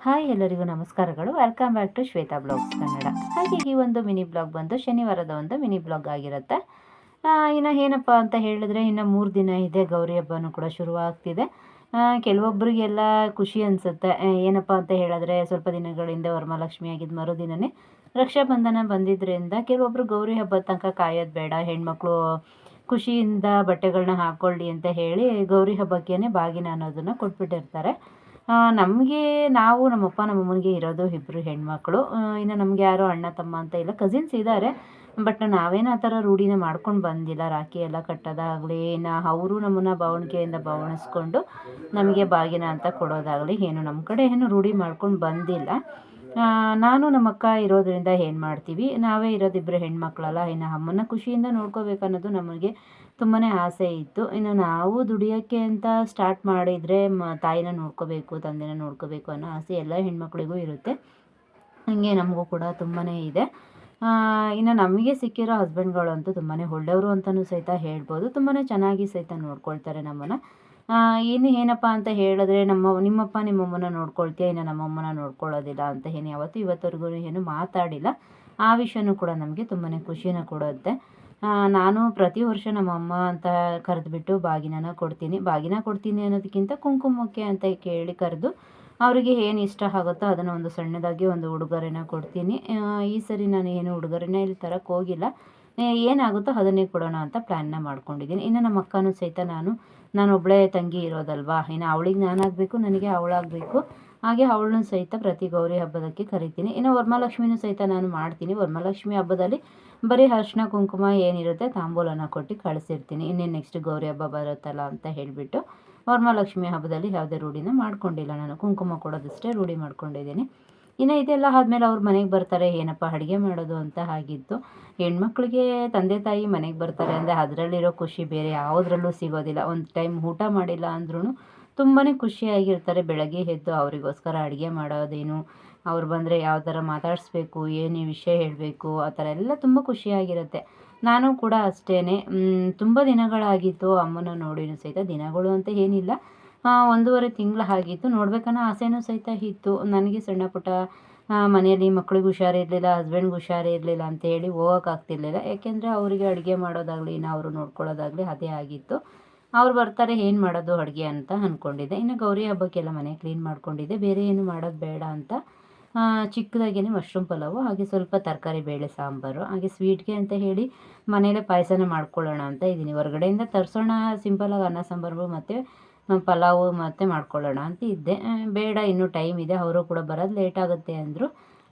Hi ಎಲ್ಲರಿಗೂ ನಮಸ್ಕಾರಗಳು. Welcome back to Shweta blogs Kannada ಹಾಗೆ ಈ ಒಂದು ಮಿನಿ ಬ್ಲಾಗ್ ಬಂದು ಶನಿವಾರದ ಒಂದು ಮಿನಿ ಬ್ಲಾಗ್ ಆಗಿರುತ್ತೆ. ಇನ್ನು ಏನಪ್ಪ ಅಂತ ಹೇಳಿದ್ರೆ ಇನ್ನು ಮೂರು ದಿನ ಇದೆ, ಗೌರಿ ಹಬ್ಬನೂ ಕೂಡ ಶುರುವಾಗ್ತಿದೆ. ಕೆಲವೊಬ್ಬರಿಗೆಲ್ಲ ಖುಷಿ ಅನಿಸುತ್ತೆ. ಏನಪ್ಪ ಅಂತ ಹೇಳಿದ್ರೆ ಸ್ವಲ್ಪ ದಿನಗಳಿಂದ ವರಮಹಾಲಕ್ಷ್ಮಿ ಆಗಿದ್ದು ರಕ್ಷಾ ರಕ್ಷಾಬಂಧನ ಬಂದಿದ್ದರಿಂದ ಕೆಲವೊಬ್ಬರು ಗೌರಿ ಹಬ್ಬದ ತನಕ ಕಾಯೋದು ಬೇಡ, ಹೆಣ್ಮಕ್ಳು ಖುಷಿಯಿಂದ ಬಟ್ಟೆಗಳನ್ನ ಹಾಕ್ಕೊಳ್ಳಿ ಅಂತ ಹೇಳಿ ಗೌರಿ ಹಬ್ಬಕ್ಕೇ ಬಾಗಿನ ಅನ್ನೋದನ್ನು ಕೊಟ್ಬಿಟ್ಟಿರ್ತಾರೆ. ನಮಗೆ ನಾವು ನಮ್ಮಪ್ಪ, ನಮ್ಮಮ್ಮನಿಗೆ ಇರೋದು ಇಬ್ಬರು ಹೆಣ್ಮಕ್ಳು. ಇನ್ನು ನಮಗೆ ಯಾರು ಅಣ್ಣ, ತಮ್ಮ ಅಂತ ಇಲ್ಲ. ಕಸಿನ್ಸ್ ಇದ್ದಾರೆ ಬಟ್ ನಾವೇನು ಆ ಥರ ರೂಢಿನ ಮಾಡ್ಕೊಂಡು ಬಂದಿಲ್ಲ. ರಾಖಿ ಎಲ್ಲ ಕಟ್ಟೋದಾಗಲಿ, ಇನ್ನು ಅವರು ನಮ್ಮನ್ನು ಬಾವಣಿಗೆಯಿಂದ ಬಾವಣಿಸ್ಕೊಂಡು ನಮಗೆ ಬಾಗಿನ ಅಂತ ಕೊಡೋದಾಗಲಿ, ಏನು ನಮ್ಮ ಕಡೆ ಏನು ರೂಢಿ ಮಾಡ್ಕೊಂಡು ಬಂದಿಲ್ಲ. ನಾನು ನಮ್ಮ ಅಕ್ಕ ಇರೋದ್ರಿಂದ ಏನು ಮಾಡ್ತೀವಿ? ನಾವೇ ಇರೋದಿಬ್ಬರು ಹೆಣ್ಮಕ್ಳಲ್ಲ. ಇನ್ನು ಅಮ್ಮನ ಖುಷಿಯಿಂದ ನೋಡ್ಕೋಬೇಕನ್ನೋದು ನಮಗೆ ತುಂಬಾ ಆಸೆ ಇತ್ತು. ಇನ್ನು ನಾವು ದುಡಿಯೋಕ್ಕೆ ಅಂತ ಸ್ಟಾರ್ಟ್ ಮಾಡಿದರೆ ಮ, ತಾಯಿನ ನೋಡ್ಕೋಬೇಕು, ತಂದೆನ ನೋಡ್ಕೋಬೇಕು ಅನ್ನೋ ಆಸೆ ಎಲ್ಲ ಹೆಣ್ಮಕ್ಳಿಗೂ ಇರುತ್ತೆ. ಹಾಗೆ ನಮಗೂ ಕೂಡ ತುಂಬಾ ಇದೆ. ಇನ್ನು ನಮಗೆ ಸಿಕ್ಕಿರೋ ಹಸ್ಬೆಂಡ್ಗಳಂತೂ ತುಂಬಾ ಒಳ್ಳೆಯವರು ಅಂತಲೂ ಸಹಿತ ಹೇಳ್ಬೋದು. ತುಂಬಾ ಚೆನ್ನಾಗಿ ಸಹಿತ ನೋಡ್ಕೊಳ್ತಾರೆ ನಮ್ಮನ್ನು. ಇನ್ನು ಏನಪ್ಪ ಅಂತ ಹೇಳಿದ್ರೆ ನಮ್ಮ, ನಿಮ್ಮಪ್ಪ ನಿಮ್ಮಮ್ಮನ ನೋಡ್ಕೊಳ್ತೀಯ? ಇನ್ನು ನಮ್ಮಮ್ಮನ ನೋಡ್ಕೊಳ್ಳೋದಿಲ್ಲ ಅಂತ ಏನು ಯಾವತ್ತೂ ಇವತ್ತವರೆಗೂ ಏನು ಮಾತಾಡಿಲ್ಲ. ಆ ವಿಷಯನೂ ಕೂಡ ನಮಗೆ ತುಂಬಾ ಖುಷಿನ ಕೊಡುತ್ತೆ. ನಾನು ಪ್ರತಿ ವರ್ಷ ನಮ್ಮ ಅಮ್ಮ ಅಂತ ಕರೆದ್ಬಿಟ್ಟು ಬಾಗಿನನ ಕೊಡ್ತೀನಿ. ಬಾಗಿನ ಕೊಡ್ತೀನಿ ಅನ್ನೋದಕ್ಕಿಂತ ಕುಂಕುಮಕ್ಕೆ ಅಂತ ಕೇಳಿ ಕರೆದು ಅವರಿಗೆ ಏನು ಇಷ್ಟ ಆಗುತ್ತೋ ಅದನ್ನು ಒಂದು ಸಣ್ಣದಾಗಿ ಒಂದು ಉಡುಗೊರೆನ ಕೊಡ್ತೀನಿ. ಈ ಸರಿ ನಾನು ಏನು ಉಡುಗೊರೆನ ಇಲ್ಲಿ ತರಕ್ಕೆ ಹೋಗಿಲ್ಲ. ಏನಾಗುತ್ತೋ ಅದನ್ನೇ ಕೊಡೋಣ ಅಂತ ಪ್ಲ್ಯಾನ್ನ ಮಾಡ್ಕೊಂಡಿದ್ದೀನಿ. ಇನ್ನು ನಮ್ಮ ಅಕ್ಕನೂ ಸಹಿತ ನಾನು ನಾನು ಒಬ್ಬಳೇ ತಂಗಿ ಇರೋದಲ್ವಾ? ಇನ್ನು ಅವಳಿಗೆ ನಾನಾಗಬೇಕು, ನನಗೆ ಅವಳಾಗಬೇಕು. ಹಾಗೆ ಅವಳನ್ನು ಸಹಿತ ಪ್ರತಿ ಗೌರಿ ಹಬ್ಬದಕ್ಕೆ ಕರಿತೀನಿ. ಇನ್ನು ವರಮಹಾಲಕ್ಷ್ಮಿನೂ ಸಹಿತ ನಾನು ಮಾಡ್ತೀನಿ. ವರಮಹಾಲಕ್ಷ್ಮಿ ಹಬ್ಬದಲ್ಲಿ ಬರೀ ಅರ್ಶಿನ ಕುಂಕುಮ ಏನಿರುತ್ತೆ ತಾಂಬೂಲನ ಕೊಟ್ಟು ಕಳಿಸಿರ್ತೀನಿ. ಇನ್ನೇನು ನೆಕ್ಸ್ಟ್ ಗೌರಿ ಹಬ್ಬ ಬರುತ್ತಲ್ಲ ಅಂತ ಹೇಳಿಬಿಟ್ಟು ವರಮಹಾಲಕ್ಷ್ಮಿ ಹಬ್ಬದಲ್ಲಿ ಯಾವುದೇ ರೂಢಿನ ಮಾಡ್ಕೊಂಡಿಲ್ಲ ನಾನು. ಕುಂಕುಮ ಕೊಡೋದಷ್ಟೇ ರೂಢಿ ಮಾಡ್ಕೊಂಡಿದ್ದೀನಿ. ಇನ್ನು ಇದೆಲ್ಲ ಆದಮೇಲೆ ಅವ್ರು ಮನೆಗೆ ಬರ್ತಾರೆ. ಏನಪ್ಪ ಅಡುಗೆ ಮಾಡೋದು ಅಂತ ಆಗಿತ್ತು. ಹೆಣ್ಮಕ್ಳಿಗೆ ತಂದೆ ತಾಯಿ ಮನೆಗೆ ಬರ್ತಾರೆ ಅಂದರೆ ಅದರಲ್ಲಿರೋ ಖುಷಿ ಬೇರೆ ಯಾವುದ್ರಲ್ಲೂ ಸಿಗೋದಿಲ್ಲ. ಒಂದು ಟೈಮ್ ಊಟ ಮಾಡಿಲ್ಲ ಅಂದ್ರೂ ತುಂಬಾ ಖುಷಿಯಾಗಿರ್ತಾರೆ ಬೆಳಗ್ಗೆ ಎದ್ದು ಅವರಿಗೋಸ್ಕರ ಅಡುಗೆ ಮಾಡೋದೇನು, ಅವ್ರು ಬಂದರೆ ಯಾವ ಥರ ಮಾತಾಡಿಸ್ಬೇಕು, ಏನು ವಿಷಯ ಹೇಳಬೇಕು, ಆ ಥರ ಎಲ್ಲ ತುಂಬ ಖುಷಿಯಾಗಿರುತ್ತೆ. ನಾನು ಕೂಡ ಅಷ್ಟೇ ತುಂಬ ದಿನಗಳಾಗಿತ್ತು ಅಮ್ಮನ ನೋಡಿನ ಸಹಿತ, ದಿನಗಳು ಅಂತ ಏನಿಲ್ಲ. ಒಂದೂವರೆ ತಿಂಗಳು ಆಗಿತ್ತು. ನೋಡ್ಬೇಕನ್ನೋ ಆಸೆನೂ ಸಹಿತ ಇತ್ತು. ನನಗೆ ಸಣ್ಣ ಪುಟ್ಟ ಮನೆಯಲ್ಲಿ ಮಕ್ಳಿಗೆ ಹುಷಾರಿರಲಿಲ್ಲ ಹಸ್ಬೆಂಡ್ಗೆ ಹುಷಾರಿರಲಿಲ್ಲ ಅಂತ ಹೇಳಿ ಹೋಗೋಕ್ಕಾಗ್ತಿರ್ಲಿಲ್ಲ ಯಾಕೆಂದರೆ ಅವರಿಗೆ ಅಡುಗೆ ಮಾಡೋದಾಗಲಿ ನಾವು ನೋಡ್ಕೊಳ್ಳೋದಾಗಲಿ ಅದೇ ಆಗಿತ್ತು. ಅವ್ರು ಬರ್ತಾರೆ, ಏನು ಮಾಡೋದು ಅಡುಗೆ ಅಂತ ಅಂದ್ಕೊಂಡಿದ್ದೆ ಇನ್ನು ಗೌರಿ ಹಬ್ಬಕ್ಕೆಲ್ಲ ಮನೆ ಕ್ಲೀನ್ ಮಾಡ್ಕೊಂಡಿದ್ದೆ. ಬೇರೆ ಏನು ಮಾಡೋದು ಬೇಡ ಅಂತ ಚಿಕ್ಕದಾಗೇನೆ ಮಶ್ರೂಮ್ ಪಲಾವು, ಹಾಗೆ ಸ್ವಲ್ಪ ತರಕಾರಿ, ಬೇಳೆ, ಸಾಂಬಾರು, ಹಾಗೆ ಸ್ವೀಟ್ಗೆ ಅಂತ ಹೇಳಿ ಮನೇಲೇ ಪಾಯಸನ ಮಾಡ್ಕೊಳ್ಳೋಣ ಅಂತ ಇದ್ದೀನಿ. ಹೊರಗಡೆಯಿಂದ ತರಿಸೋಣ ಸಿಂಪಲಾಗಿ ಅನ್ನ, ಸಾಂಬಾರು ಮತ್ತು ಪಲಾವು ಮತ್ತು ಮಾಡ್ಕೊಳ್ಳೋಣ ಅಂತ ಇದ್ದೆ. ಬೇಡ, ಇನ್ನೂ ಟೈಮ್ ಇದೆ, ಅವರು ಕೂಡ ಬರೋದು ಲೇಟ್ ಆಗುತ್ತೆ ಅಂದರು.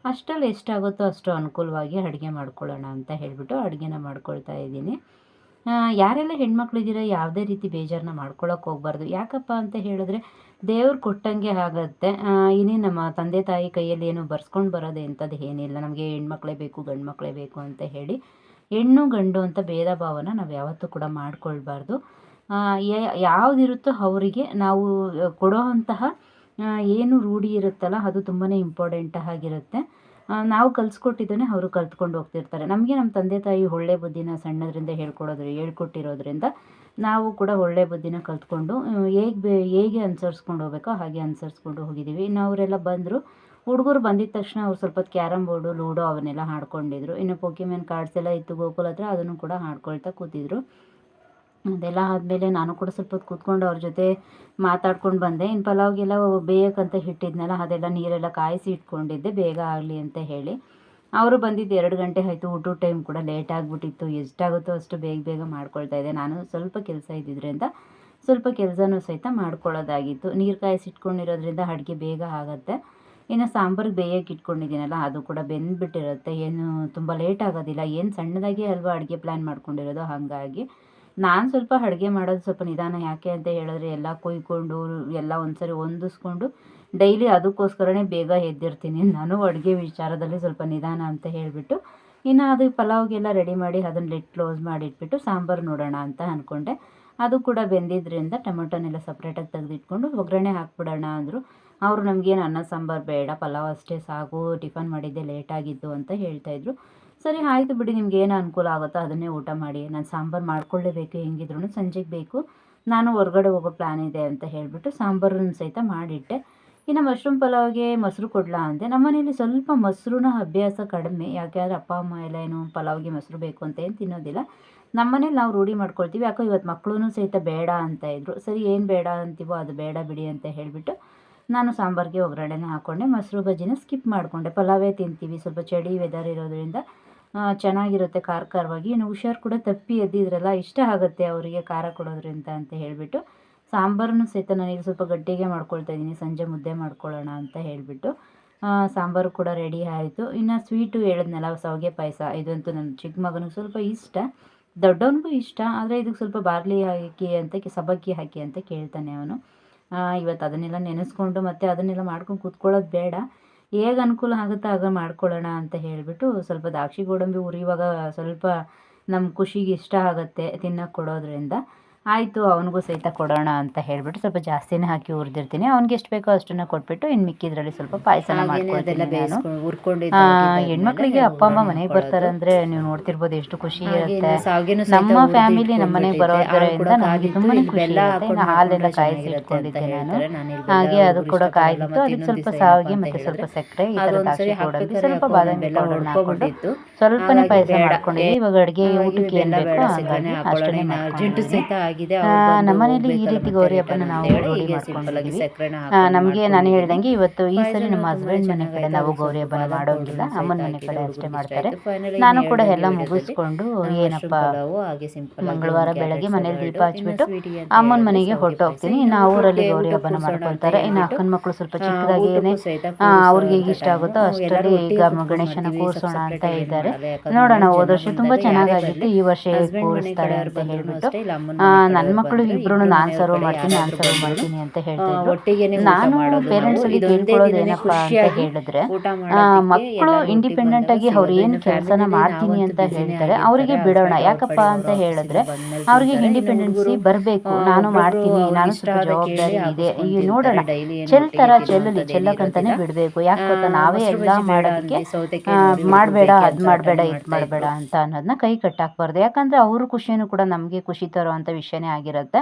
ಅಷ್ಟರಲ್ಲಿ ಎಷ್ಟಾಗುತ್ತೋ ಅಷ್ಟು ಅನುಕೂಲವಾಗಿ ಅಡುಗೆ ಮಾಡ್ಕೊಳ್ಳೋಣ ಅಂತ ಹೇಳಿಬಿಟ್ಟು ಅಡುಗೆನ ಮಾಡ್ಕೊಳ್ತಾ ಇದ್ದೀನಿ. ಯಾರೆಲ್ಲ ಹೆಣ್ಮಕ್ಳಿದ್ದೀರ ಯಾವುದೇ ರೀತಿ ಬೇಜಾರನ್ನ ಮಾಡ್ಕೊಳಕ್ಕೆ ಹೋಗ್ಬಾರ್ದು. ಯಾಕಪ್ಪ ಅಂತ ಹೇಳಿದ್ರೆ, ದೇವ್ರು ಕೊಟ್ಟಂಗೆ ಆಗುತ್ತೆ. ಇನ್ನೇ ನಮ್ಮ ತಂದೆ ತಾಯಿ ಕೈಯಲ್ಲಿ ಏನು ಬರ್ಸ್ಕೊಂಡು ಬರೋದು ಎಂಥದ್ದು ಏನಿಲ್ಲ. ನಮಗೆ ಹೆಣ್ಮಕ್ಳೇ ಬೇಕು ಗಂಡು ಮಕ್ಕಳೇ ಬೇಕು ಅಂತ ಹೇಳಿ ಹೆಣ್ಣು, ಗಂಡು ಅಂತ ಭೇದ ಭಾವನ ನಾವು ಯಾವತ್ತೂ ಕೂಡ ಮಾಡ್ಕೊಳ್ಬಾರ್ದು. ಯಾವುದಿರುತ್ತೋ ಅವರಿಗೆ ನಾವು ಕೊಡೋ ಅಂತಹ ಏನು ರೂಢಿ ಇರುತ್ತಲ್ಲ, ಅದು ತುಂಬಾ ಇಂಪಾರ್ಟೆಂಟ್ ಆಗಿರುತ್ತೆ. ನಾವು ಕಲಿಸ್ಕೊಟ್ಟಿದ್ದನ್ನೇ ಅವರು ಕಲ್ತ್ಕೊಂಡು ಹೋಗ್ತಿರ್ತಾರೆ. ನಮಗೆ ನಮ್ಮ ತಂದೆ ತಾಯಿ ಒಳ್ಳೆ ಬುದ್ಧಿನ ಸಣ್ಣದರಿಂದ ಹೇಳ್ಕೊಡೋದು ಹೇಳ್ಕೊಟ್ಟಿರೋದ್ರಿಂದ ನಾವು ಕೂಡ ಒಳ್ಳೆ ಬುದ್ಧಿನ ಕಲ್ತ್ಕೊಂಡು ಹೇಗೆ ಬೇ, ಹೇಗೆ ಅನುಸರಿಸ್ಕೊಂಡು ಹೋಗ್ಬೇಕೋ ಹಾಗೆ ಅನುಸರಿಸ್ಕೊಂಡು ಹೋಗಿದ್ದೀವಿ. ಇನ್ನು ಅವರೆಲ್ಲ ಬಂದರು, ಹುಡುಗರು ಬಂದಿದ ತಕ್ಷಣ ಅವ್ರು ಸ್ವಲ್ಪ ಕ್ಯಾರಮ್ ಬೋರ್ಡು, ಲೂಡೋ ಅವನ್ನೆಲ್ಲ ಹಾಡ್ಕೊಂಡಿದ್ರು. ಇನ್ನು ಪೋಕಿಮೆನ್ ಕಾರ್ಡ್ಸ್ ಎಲ್ಲ ಇತ್ತು ಗೋಕುಲ್ ಹತ್ರ, ಅದನ್ನು ಕೂಡ ಆಡ್ಕೊಳ್ತಾ ಕೂತಿದ್ರು. ಅದೆಲ್ಲ ಆದಮೇಲೆ ನಾನು ಕೂಡ ಸ್ವಲ್ಪ ಹೊತ್ತು ಕೂತ್ಕೊಂಡು ಅವ್ರ ಜೊತೆ ಮಾತಾಡ್ಕೊಂಡು ಬಂದೆ. ಇನ್ನು ಪಲಾವ್ಗೆಲ್ಲ ಬೇಯಕ್ಕಂತ ಹಿಟ್ಟಿದ್ನಲ್ಲ, ಅದೆಲ್ಲ ನೀರೆಲ್ಲ ಕಾಯಿಸಿ ಇಟ್ಕೊಂಡಿದ್ದೆ, ಬೇಗ ಆಗಲಿ ಅಂತ ಹೇಳಿ. ಅವರು ಬಂದಿದ್ದು ಎರಡು ಗಂಟೆ ಆಯಿತು, ಊಟದ ಟೈಮ್ ಕೂಡ ಲೇಟ್ ಆಗಿಬಿಟ್ಟಿತ್ತು. ಎಷ್ಟಾಗುತ್ತೋ ಅಷ್ಟು ಬೇಗ ಬೇಗ ಮಾಡ್ಕೊಳ್ತಾ ಇದ್ದೆ. ನಾನು ಸ್ವಲ್ಪ ಕೆಲಸ ಇದ್ದಿದ್ದರಿಂದ ಸ್ವಲ್ಪ ಕೆಲಸನೂ ಸಹಿತ ಮಾಡ್ಕೊಳ್ಳೋದಾಗಿತ್ತು. ನೀರು ಕಾಯಿಸಿ ಇಟ್ಕೊಂಡಿರೋದ್ರಿಂದ ಅಡುಗೆ ಬೇಗ ಆಗುತ್ತೆ. ಇನ್ನು ಸಾಂಬಾರಿಗೆ ಬೇಯಕ್ಕೆ ಇಟ್ಕೊಂಡಿದ್ದೀನಲ್ಲ, ಅದು ಕೂಡ ಬೆಂದ್ಬಿಟ್ಟಿರುತ್ತೆ. ಏನು, ತುಂಬ ಲೇಟ್ ಆಗೋದಿಲ್ಲ. ಏನು ಸಣ್ಣದಾಗಿ ಅಲ್ವಾ ಅಡುಗೆ ಪ್ಲ್ಯಾನ್ ಮಾಡ್ಕೊಂಡಿರೋದು, ಹಾಗಾಗಿ. ನಾನು ಸ್ವಲ್ಪ ಅಡುಗೆ ಮಾಡೋದು ಸ್ವಲ್ಪ ನಿಧಾನ ಯಾಕೆ ಅಂತ ಹೇಳಿದ್ರೆ ಎಲ್ಲ ಕೊಯ್ಕೊಂಡು, ಎಲ್ಲ ಒಂದ್ಸರಿ ಹೊಂದಿಸ್ಕೊಂಡು ಡೈಲಿ ಅದಕ್ಕೋಸ್ಕರನೇ ಬೇಗ ಎದ್ದಿರ್ತೀನಿ. ನಾನು ಅಡುಗೆ ವಿಚಾರದಲ್ಲಿ ಸ್ವಲ್ಪ ನಿಧಾನ ಅಂತ ಹೇಳಿಬಿಟ್ಟು ಇನ್ನು ಅದು ಪಲಾವ್ಗೆಲ್ಲ ರೆಡಿ ಮಾಡಿ ಅದನ್ನು ಲೆಟ್ ಕ್ಲೋಸ್ ಮಾಡಿಟ್ಬಿಟ್ಟು ಸಾಂಬಾರು ನೋಡೋಣ ಅಂತ ಅಂದ್ಕೊಂಡೆ ಅದು ಕೂಡ ಬೆಂದಿದ್ದರಿಂದ ಟೊಮೆಟೊನೆಲ್ಲ ಸಪ್ರೇಟಾಗಿ ತೆಗೆದಿಟ್ಕೊಂಡು ಒಗ್ಗರಣೆ ಹಾಕ್ಬಿಡೋಣ ಅಂದರು. ಅವರು ನಮಗೇನು ಅನ್ನ, ಸಾಂಬಾರು ಬೇಡ, ಪಲಾವ್ ಅಷ್ಟೇ ಸಾಕು ಟಿಫನ್ ಮಾಡಿದ್ದೆ ಲೇಟಾಗಿದ್ದು ಅಂತ ಹೇಳ್ತಾಯಿದ್ರು ಸರಿ, ಆಯಿತು ಬಿಡಿ. ನಿಮ್ಗೆ ಏನು ಅನುಕೂಲ ಆಗುತ್ತೋ ಅದನ್ನೇ ಊಟ ಮಾಡಿ. ನಾನು ಸಾಂಬಾರು ಮಾಡ್ಕೊಳ್ಳೇಬೇಕು ಹೆಂಗಿದ್ರು ಸಂಜೆಗೆ ಬೇಕು. ನಾನು ಹೊರಗಡೆ ಹೋಗೋ ಪ್ಲ್ಯಾನ್ ಇದೆ ಅಂತ ಹೇಳಿಬಿಟ್ಟು ಸಾಂಬಾರನ್ನು ಸಹಿತ ಮಾಡಿಟ್ಟೆ. ಇನ್ನು ಮಶ್ರೂಮ್ ಪಲಾವ್ಗೆ ಮೊಸರು ಕೊಡಲಾ ಅಂದೆ. ನಮ್ಮ ಮನೇಲಿ ಸ್ವಲ್ಪ ಮೊಸರುನ ಅಭ್ಯಾಸ ಕಡಿಮೆ. ಯಾಕೆಂದರೆ ಅಪ್ಪ, ಅಮ್ಮ ಎಲ್ಲ ಏನು ಪಲಾವ್ಗೆ ಮೊಸರು ಬೇಕು ಅಂತ ಏನು ತಿನ್ನೋದಿಲ್ಲ. ನಮ್ಮ ಮನೇಲಿ ನಾವು ರೂಢಿ ಮಾಡ್ಕೊಳ್ತೀವಿ. ಯಾಕೋ ಇವತ್ತು ಮಕ್ಕಳೂ ಸಹಿತ ಬೇಡ ಅಂತ ಇದ್ದರು ಸರಿ, ಏನು ಬೇಡ ಅಂತೀವೋ ಅದು ಬೇಡ ಬಿಡಿ ಅಂತ ಹೇಳಿಬಿಟ್ಟು ನಾನು ಸಾಂಬಾರಿಗೆ ಒಗ್ಗರಣೆನ ಹಾಕ್ಕೊಂಡೆ ಮೊಸರು ಬಜ್ಜಿನ ಸ್ಕಿಪ್ ಮಾಡಿಕೊಂಡೆ. ಪಲಾವೇ ತಿಂತೀವಿ. ಸ್ವಲ್ಪ ಚಳಿ ವೆದರ್ ಇರೋದ್ರಿಂದ ಚೆನ್ನಾಗಿರುತ್ತೆ ಖಾರ ಖಾರವಾಗಿ ಇನ್ನು ಹುಷಾರು ಕೂಡ ತಪ್ಪಿ ಎದ್ದಿದ್ರಲ್ಲ, ಇಷ್ಟ ಆಗುತ್ತೆ ಅವರಿಗೆ ಖಾರ ಕೊಡೋದ್ರಿಂದ ಅಂತ ಹೇಳಿಬಿಟ್ಟು. ಸಾಂಬಾರನ್ನು ಸಹಿತ ನನಗೆ ಸ್ವಲ್ಪ ಗಟ್ಟಿಗೆ ಮಾಡ್ಕೊಳ್ತಾ ಇದ್ದೀನಿ, ಸಂಜೆ ಮುದ್ದೆ ಮಾಡ್ಕೊಳ್ಳೋಣ ಅಂತ ಹೇಳಿಬಿಟ್ಟು. ಸಾಂಬಾರು ಕೂಡ ರೆಡಿ ಆಯಿತು. ಇನ್ನು ಸ್ವೀಟು ಹೇಳಿದ್ನಲ್ಲ, ಸೌಗೆ ಪಾಯಸ. ಇದಂತೂ ನನ್ನ ಚಿಕ್ಕ ಮಗನಿಗೆ ಸ್ವಲ್ಪ ಇಷ್ಟ. ದೊಡ್ಡವನಿಗೂ ಇಷ್ಟ, ಆದರೆ ಇದಕ್ಕೆ ಸ್ವಲ್ಪ ಬಾರ್ಲಿ ಹಾಕಿ ಅಂತ ಸಬ್ಬಕ್ಕಿ ಹಾಕಿ ಅಂತ ಕೇಳ್ತಾನೆ ಅವನು. ಇವತ್ತು ಅದನ್ನೆಲ್ಲ ನೆನೆಸ್ಕೊಂಡು ಮತ್ತು ಅದನ್ನೆಲ್ಲ ಮಾಡ್ಕೊಂಡು ಕೂತ್ಕೊಳ್ಳೋದು ಬೇಡ. ಹೇಗೆ ಅನುಕೂಲ ಆಗುತ್ತೋ ಆಗ ಮಾಡ್ಕೊಳ್ಳೋಣ ಅಂತ ಹೇಳಿಬಿಟ್ಟು ಸ್ವಲ್ಪ ದ್ರಾಕ್ಷಿ ಗೋಡಂಬಿ ಹುರಿಯುವಾಗ ಸ್ವಲ್ಪ ನಮ್ಮ ಖುಷಿಗೆ ಇಷ್ಟ ಆಗುತ್ತೆ ತಿನ್ನೋಕೆ ಕೊಡೋದ್ರಿಂದ. ಆಯಿತು ಅವನಿಗೂ ಸಹಿತ ಕೊಡೋಣ ಅಂತ ಹೇಳ್ಬಿಟ್ಟು ಸ್ವಲ್ಪ ಜಾಸ್ತಿನೇ ಹಾಕಿ ಹುರಿದಿರ್ತೀನಿ. ಅವ್ನಿಗೆ ಎಷ್ಟು ಬೇಕೋ ಅಷ್ಟನ್ನು ಕೊಟ್ಬಿಟ್ಟು ಇನ್ನು ಮಿಕ್ಕಿದ್ರಲ್ಲಿ ಸ್ವಲ್ಪ ಪಾಯಸನ ಮಾಡ್ಕೊಳ್ತೀನಿ ಹೆಣ್ಮಕ್ಳಿಗೆ ಅಪ್ಪ ಅಮ್ಮ ಮನೆಗೆ ಬರ್ತಾರಂದ್ರೆ ನೀವು ನೋಡ್ತಿರ್ಬೋದು ಎಷ್ಟು ಖುಷಿ ಇರುತ್ತೆ. ನಮ್ಮ ಫ್ಯಾಮಿಲಿ ನಮ್ಮ ಮನೆಗೆ ಬರೋದ್ರಿಂದ ನಮಗೆ ತುಂಬಾನೇ ಖುಷಿ ಇರುತ್ತೆ. ಹಾಲೆಲ್ಲ ಕಾಯಿಸಿ ಇಟ್ಕೊಂಡಿದ್ದೆ ನಾನು. ಹಾಗೆ ಅದು ಕೂಡ ಕಾಯ್ದಿತ್ತು ಅದಕ್ಕೆ ಸ್ವಲ್ಪ ಸಾವಿಗೆ ಮತ್ತೆ ಸ್ವಲ್ಪ ಸಕ್ಕರೆ ಈ ತರ ದ್ರಾಕ್ಷಿ ಪೌಡರ್ ಸ್ವಲ್ಪ ಬಾದಾಮಿ ಪೌಡರ್ನ ಹಾಕೊಂಡು ಸ್ವಲ್ಪನೇ ಪಾಯಸ ಮಾಡ್ಕೊಂಡಿದ್ದೆ ಇವಾಗ ಅಡುಗೆ ಊಟಕ್ಕೆ ಏನ್ ಬೇಕೋ ಅಷ್ಟೇ ಅಷ್ಟನ್ನೇ ಮಾಡ್ಕೊಂಡಿದ್ದೀನಿ. ಆ, ನಮ್ಮನೇಲಿ ಈ ರೀತಿ ಗೌರಿ ಹಬ್ಬನ ನಾವು ನಮಗೆ ನಾನು ಹೇಳ್ದಂಗೆ ಇವತ್ತು ಈ ಸರಿ ನಮ್ಮ ಹಸ್ಬೆಂಡ್ ಮನೆ ಕಡೆ ನಾವು ಗೌರಿ ಹಬ್ಬನ ಮಾಡೋಂಗಿಲ್ಲ. ಅಮ್ಮನ ಮನೆ ಕಡೆ ಅಷ್ಟೇ ಮಾಡ್ತಾರೆ. ನಾನು ಕೂಡ ಎಲ್ಲ ಮುಗಿಸ್ಕೊಂಡು ಏನಪ್ಪ ಮಂಗಳವಾರ ಬೆಳಗ್ಗೆ ಮನೇಲಿ ದೀಪ ಹಚ್ಬಿಟ್ಟು ಅಮ್ಮನ ಮನೆಗೆ ಹೊರಟೋಗ್ತೀನಿ ಇನ್ನು ಅವರಲ್ಲಿ ಊರಲ್ಲಿ ಗೌರಿ ಹಬ್ಬನ ಮಾಡ್ಕೊಳ್ತಾರೆ. ಇನ್ನು ಅಕ್ಕನ ಮಕ್ಕಳು ಸ್ವಲ್ಪ ಚಿಕ್ಕದಾಗಿ ಅವ್ರಿಗೆ ಹೇಗೆ ಇಷ್ಟ ಆಗುತ್ತೋ ಅಷ್ಟರಲ್ಲಿ ಈಗ ಗಣೇಶನ ಕೂರಿಸೋಣ ಅಂತ ಇದ್ದಾರೆ. ನೋಡೋಣ ಹೋದ ವರ್ಷ ತುಂಬಾ ಚೆನ್ನಾಗಾಗಿತ್ತು ಈ ವರ್ಷ ಹೇಗೆ ಕೂರಿಸ್ತಾರೆ ಅಂತ ಹೇಳ್ಬಿಟ್ಟು ನನ್ನ ಮಕ್ಕಳು ಇಬ್ರು ನಾನ್ ಸರ್ವ್ ಮಾಡ್ತೀನಿ ನಾನ್ ಸರ್ವ್ ಮಾಡ್ತೀನಿ ಅಂತ ಹೇಳ್ತೀನಿ ನಾನು ಪೇರೆಂಟ್ಸ್ ಅಲ್ಲಿ ಕೇಳ್ಕೊಳ್ಳೋದು ಏನಪ್ಪಾ ಅಂತ ಹೇಳಿದ್ರೆ ಮಕ್ಕಳು ಇಂಡಿಪೆಂಡೆಂಟ್ ಆಗಿ ಅವ್ರು ಏನು ಕೆಲಸನ ಮಾಡ್ತೀನಿ ಅಂತ ಹೇಳ್ತಾರೆ ಅವರಿಗೆ ಬಿಡೋಣ. ಯಾಕಪ್ಪ ಅಂತ ಹೇಳಿದ್ರೆ ಅವ್ರಿಗೆ ಇಂಡಿಪೆಂಡೆನ್ಸಿ ಬರಬೇಕು. ನಾನು ಮಾಡ್ತೀನಿ ನಾನು ಸ್ವಲ್ಪ ಜವಾಬ್ದಾರಿ ಇದೆ. ಈಗ ನೋಡೋಣ. ಚೆಲ್ತಾರ ಚೆಲ್ಲಲಿ ಚೆಲ್ಲಕ್ಕಂತಾನೆ ಬಿಡಬೇಕು. ಯಾಕೆ ಗೊತ್ತಾ? ನಾವೇ ಎಲ್ಲ ಮಾಡೋದಕ್ಕೆ ಮಾಡಬೇಡ ಅದ್ ಮಾಡಬೇಡ ಇದ್ ಮಾಡಬೇಡ ಅಂತ ಅನ್ನೋದನ್ನ ಕೈ ಕಟ್ಟಾಕ್ಬಾರ್ದು. ಯಾಕಂದ್ರೆ ಅವ್ರ ಖುಷಿನೂ ಕೂಡ ನಮಗೆ ಖುಷಿ ತರುವಂಥ ವಿಷಯನೇ ಆಗಿರುತ್ತೆ.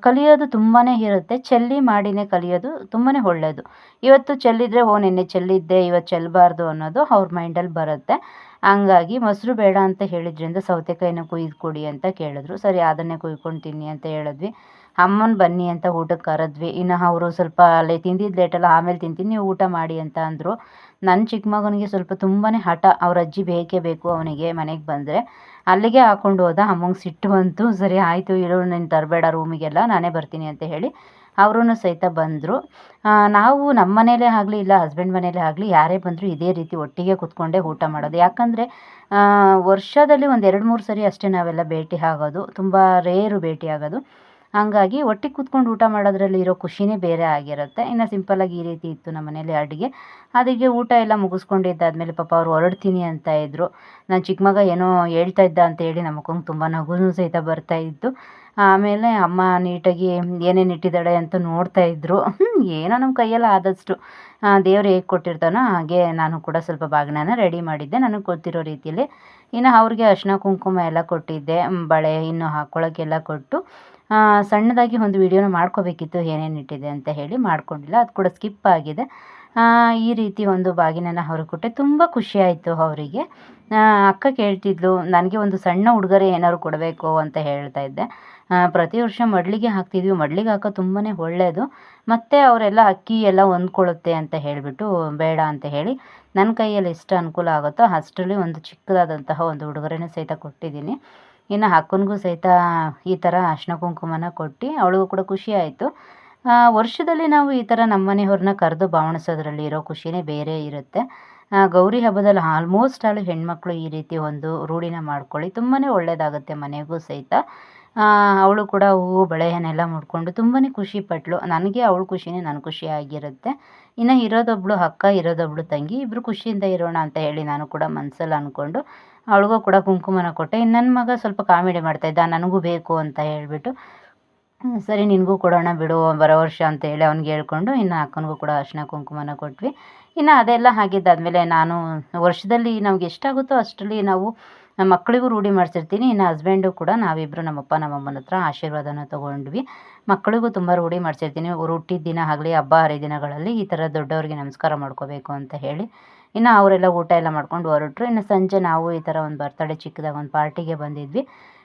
ಕಲಿಯೋದು ತುಂಬಾ ಇರುತ್ತೆ. ಚೆಲ್ಲಿ ಮಾಡಿನೇ ಕಲಿಯೋದು ತುಂಬಾ ಒಳ್ಳೆಯದು ಇವತ್ತು ಚೆಲ್ಲಿದ್ರೆ, ಓ, ನೆನ್ನೆ ಚೆಲ್ಲಿದ್ದೆ, ಇವತ್ತು ಚೆಲ್ಲಬಾರ್ದು ಅನ್ನೋದು ಅವ್ರ ಮೈಂಡಲ್ಲಿ ಬರುತ್ತೆ. ಹಂಗಾಗಿ ಮೊಸರು ಬೇಡ ಅಂತ ಹೇಳಿದ್ರಿಂದ ಸೌತೆಕಾಯಿನ ಕುಯ್ದು ಕೊಡಿ ಅಂತ ಕೇಳಿದ್ರು. ಸರಿ, ಅದನ್ನೇ ಕುಯ್ಕೊಂಡು ತಿನ್ನಿ ಅಂತ ಹೇಳಿದ್ವಿ. ಅಮ್ಮನ ಬನ್ನಿ ಅಂತ ಊಟಕ್ಕೆ ಕರೆದ್ವಿ. ಇನ್ನು ಅವರು ಸ್ವಲ್ಪ ಅಲ್ಲಿ ತಿಂದಿದ್ದು ಲೇಟಲ್ಲ ಆಮೇಲೆ ತಿಂತೀನಿ, ನೀವು ಊಟ ಮಾಡಿ ಅಂತ ಅಂದರು. ನನ್ನ ಚಿಕ್ಕ ಮಗನಿಗೆ ಸ್ವಲ್ಪ ತುಂಬಾ ಹಠ, ಅವ್ರ ಅಜ್ಜಿ ಬೇಕೇ ಬೇಕು ಅವನಿಗೆ ಮನೆಗೆ ಬಂದರೆ. ಅಲ್ಲಿಗೆ ಹಾಕೊಂಡು ಹೋದ, ಅಮ್ಮಂಗೆ ಸಿಟ್ಟು ಬಂತು. ಸರಿ, ಆಯಿತು ಇರು ನೀನು ತರಬೇಡ ರೂಮಿಗೆಲ್ಲ, ನಾನೇ ಬರ್ತೀನಿ ಅಂತ ಹೇಳಿ ಅವರೂ ಸಹಿತ ಬಂದರು. ನಾವು ನಮ್ಮ ಮನೇಲೇ ಆಗಲಿ, ಇಲ್ಲ ಹಸ್ಬೆಂಡ್ ಮನೇಲೇ ಆಗಲಿ, ಯಾರೇ ಬಂದರೂ ಇದೇ ರೀತಿ ಒಟ್ಟಿಗೆ ಕೂತ್ಕೊಂಡೇ ಊಟ ಮಾಡೋದು. ಯಾಕಂದರೆ ವರ್ಷದಲ್ಲಿ ಒಂದು ಎರಡು ಮೂರು ಸರಿ ಅಷ್ಟೇ ನಾವೆಲ್ಲ ಭೇಟಿ ಆಗೋದು. ತುಂಬ ರೇರು ಭೇಟಿ ಆಗೋದು. ಹಂಗಾಗಿ ಒಟ್ಟಿಗೆ ಕೂತ್ಕೊಂಡು ಊಟ ಮಾಡೋದ್ರಲ್ಲಿ ಇರೋ ಖುಷಿನೇ ಬೇರೆ ಆಗಿರುತ್ತೆ. ಇನ್ನು ಸಿಂಪಲ್ಲಾಗಿ ಈ ರೀತಿ ಇತ್ತು ನಮ್ಮ ಮನೇಲಿ ಅಡುಗೆ. ಅದಕ್ಕೆ ಊಟ ಎಲ್ಲ ಮುಗಿಸ್ಕೊಂಡಿದ್ದಾದ್ಮೇಲೆ ಪಾಪ ಅವ್ರು ಹೊರಡ್ತೀನಿ ಅಂತ ಇದ್ದರು ನಾನು ಚಿಕ್ಕ ಮಗ ಏನೋ ಹೇಳ್ತಾ ಇದ್ದ ಅಂತ ಹೇಳಿ ನಮ್ಮ ತುಂಬ ನಗುನೂ ಸಹಿತ ಬರ್ತಾ ಇತ್ತು. ಆಮೇಲೆ ಅಮ್ಮ ನೀಟಾಗಿ ಏನೇನು ಇಟ್ಟಿದ್ದಾಳೆ ಅಂತ ನೋಡ್ತಾ ಇದ್ದರು ಏನೋ ನಮ್ಮ ಕೈಯಲ್ಲಿ ಆದಷ್ಟು ದೇವ್ರು ಹೇಗೆ ಕೊಟ್ಟಿರ್ತಾನೋ ಹಾಗೆ ನಾನು ಕೂಡ ಸ್ವಲ್ಪ ಬಾಗಿಣನ ರೆಡಿ ಮಾಡಿದ್ದೆ. ನನಗೆ ಗೊತ್ತಿರೋ ರೀತಿಯಲ್ಲಿ. ಇನ್ನು ಅವ್ರಿಗೆ ಅರ್ಶಿನ ಕುಂಕುಮ ಎಲ್ಲ ಕೊಟ್ಟಿದ್ದೆ. ಬಳೆ ಇನ್ನು ಹಾಕ್ಕೊಳ್ಳೋಕ್ಕೆಲ್ಲ ಕೊಟ್ಟು. ಸಣ್ಣದಾಗಿ ಒಂದು ವಿಡಿಯೋನ ಮಾಡ್ಕೋಬೇಕಿತ್ತು, ಏನೇನು ಇಟ್ಟಿದೆ ಅಂತ ಹೇಳಿ ಮಾಡ್ಕೊಂಡಿಲ್ಲ, ಅದು ಕೂಡ ಸ್ಕಿಪ್ ಆಗಿದೆ. ಈ ರೀತಿ ಒಂದು ಬಾಗಿನನ್ನು ಅವರು ಕೊಟ್ಟೆ ತುಂಬ ಖುಷಿಯಾಯಿತು ಅವರಿಗೆ. ಅಕ್ಕ ಕೇಳ್ತಿದ್ಲು, ನನಗೆ ಒಂದು ಸಣ್ಣ ಉಡುಗೊರೆ ಏನಾದ್ರು ಕೊಡಬೇಕು ಅಂತ ಹೇಳ್ತಾ ಇದ್ದೆ. ಪ್ರತಿ ವರ್ಷ ಮಡ್ಲಿಗೆ ಹಾಕ್ತಿದ್ವಿ, ಮಡ್ಲಿಗೆ ಹಾಕೋ ತುಂಬಾ ಒಳ್ಳೆಯದು ಮತ್ತು ಅವರೆಲ್ಲ ಅಕ್ಕಿ ಎಲ್ಲ ಹೊಂದ್ಕೊಳ್ಳುತ್ತೆ ಅಂತ ಹೇಳಿಬಿಟ್ಟು, ಬೇಡ ಅಂತ ಹೇಳಿ ನನ್ನ ಕೈಯಲ್ಲಿ ಎಷ್ಟು ಅನುಕೂಲ ಆಗುತ್ತೋ ಅಷ್ಟರಲ್ಲಿ ಒಂದು ಚಿಕ್ಕದಾದಂತಹ ಒಂದು ಉಡುಗೊರೆನೂ ಸಹಿತ ಕೊಟ್ಟಿದ್ದೀನಿ. ಇನ್ನು ಅಕ್ಕನಿಗೂ ಸಹಿತ ಈ ಥರ ಅರಿಶಿನ ಕುಂಕುಮನ ಕೊಟ್ಟು ಅವಳಿಗೂ ಕೂಡ ಖುಷಿ ಆಯಿತು. ವರ್ಷದಲ್ಲಿ ನಾವು ಈ ಥರ ನಮ್ಮ ಮನೆಯವ್ರನ್ನ ಕರೆದು ಬಾವಣಿಸೋದ್ರಲ್ಲಿ ಇರೋ ಖುಷಿನೇ ಬೇರೆ ಇರುತ್ತೆ. ಗೌರಿ ಹಬ್ಬದಲ್ಲಿ ಆಲ್ಮೋಸ್ಟ್ ಆಲ್ ಹೆಣ್ಮಕ್ಳು ಈ ರೀತಿ ಒಂದು ರೂಢಿನ ಮಾಡ್ಕೊಳ್ಳಿ. ತುಂಬಾ ಒಳ್ಳೆಯದಾಗುತ್ತೆ ಮನೆಗೂ ಸಹಿತ. ಅವಳು ಕೂಡ ಹೂವು, ಬಳೆಯನ್ನೆಲ್ಲ ಮುಡ್ಕೊಂಡು ತುಂಬಾ ಖುಷಿ ಪಟ್ಳು ನನಗೆ ಅವಳು ಖುಷಿನೇ ನನ್ನ ಖುಷಿಯಾಗಿರುತ್ತೆ ಇನ್ನು ಇರೋದೊಬ್ಳು ಅಕ್ಕ, ಇರೋದೊಬ್ಳು ತಂಗಿ ಇಬ್ಬರು ಖುಷಿಯಿಂದ ಇರೋಣ ಅಂತ ಹೇಳಿ ನಾನು ಕೂಡ ಮನಸ್ಸಲ್ಲಿ ಅಂದ್ಕೊಂಡು ಅವಳಿಗೂ ಕೂಡ ಕುಂಕುಮನ ಕೊಟ್ಟೆ. ಇನ್ನು ನನ್ನ ಮಗ ಸ್ವಲ್ಪ ಕಾಮಿಡಿ ಮಾಡ್ತಾಯಿದ್ದ ನನಗೂ ಬೇಕು ಅಂತ ಹೇಳಿಬಿಟ್ಟು ಸರಿ, ನಿನಗೂ ಕೊಡೋಣ ಬಿಡು, ಬರೋ ವರ್ಷ ಅಂತ ಹೇಳಿ ಅವ್ನಿಗೆ ಹೇಳ್ಕೊಂಡು, ಇನ್ನು ಅಕ್ಕನಿಗೂ ಕೂಡ ಅರಿಶಿನ ಕುಂಕುಮನ ಕೊಟ್ವಿ. ಇನ್ನು ಅದೆಲ್ಲ ಆಗಿದ್ದಾದಮೇಲೆ ನಾನು ವರ್ಷದಲ್ಲಿ ನಮ್ಗೆ ಎಷ್ಟಾಗುತ್ತೋ ಅಷ್ಟರಲ್ಲಿ ನಾವು ನಮ್ಮ ಮಕ್ಕಳಿಗೂ ರೂಢಿ ಮಾಡಿಸಿರ್ತೀನಿ. ಇನ್ನು ಹಸ್ಬೆಂಡು ಕೂಡ ನಾವಿಬ್ಬರು ನಮ್ಮಪ್ಪ, ನಮ್ಮಮ್ಮನ ಹತ್ರ ಆಶೀರ್ವಾದನ ತೊಗೊಂಡ್ವಿ. ಮಕ್ಕಳಿಗೂ ತುಂಬ ರೂಢಿ ಮಾಡಿಸಿರ್ತೀನಿ. ಅವ್ರು ಹುಟ್ಟಿದ ದಿನ ಆಗಲಿ, ಹಬ್ಬ ಹರಿದಿನಗಳಲ್ಲಿ ಈ ಥರ ದೊಡ್ಡವ್ರಿಗೆ ನಮಸ್ಕಾರ ಮಾಡ್ಕೋಬೇಕು ಅಂತ ಹೇಳಿ. ಇನ್ನು ಅವರೆಲ್ಲ ಊಟ ಎಲ್ಲ ಮಾಡ್ಕೊಂಡು ಹೊರಟ್ರು. ಇನ್ನು ಸಂಜೆ ನಾವು ಈ ಥರ ಒಂದು ಬರ್ತಡೇ ಚಿಕ್ಕದಾಗ ಒಂದು ಪಾರ್ಟಿಗೆ ಬಂದಿದ್ವಿ.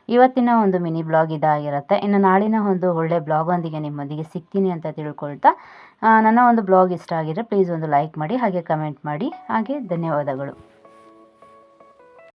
ಇವತ್ತಿನ ಒಂದು ಮಿನಿ ಬ್ಲಾಗ್ ಇದಾಗಿರುತ್ತೆ. ಇನ್ನು ನಾಳಿನ ಒಂದು ಒಳ್ಳೆ ಬ್ಲಾಗೊಂದಿಗೆ ನಿಮ್ಮೊಂದಿಗೆ ಸಿಗ್ತೀನಿ ಅಂತ ತಿಳ್ಕೊಳ್ತಾ ನನ್ನ ಒಂದು ಬ್ಲಾಗ್ ಇಷ್ಟ ಆಗಿದ್ರೆ ಪ್ಲೀಸ್ ಒಂದು ಲೈಕ್ ಮಾಡಿ, ಹಾಗೆ ಕಮೆಂಟ್ ಮಾಡಿ. ಹಾಗೆ ಧನ್ಯವಾದಗಳು.